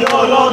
Yaradan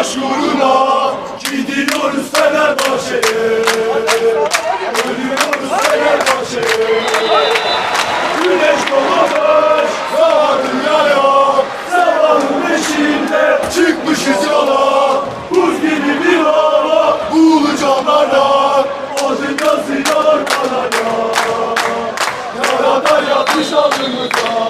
uğruna gidiyoruz Fenerbahçe'ye. Ölüyoruz Fenerbahçe'ye. Güneş doğmamış, daha dünyaya. Sabahın beşinde çıkmışız yola. Buz gibi bir hava, buğulu camlardan Azın yazıyor kanaya Yarada yatmış alnımıza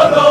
solo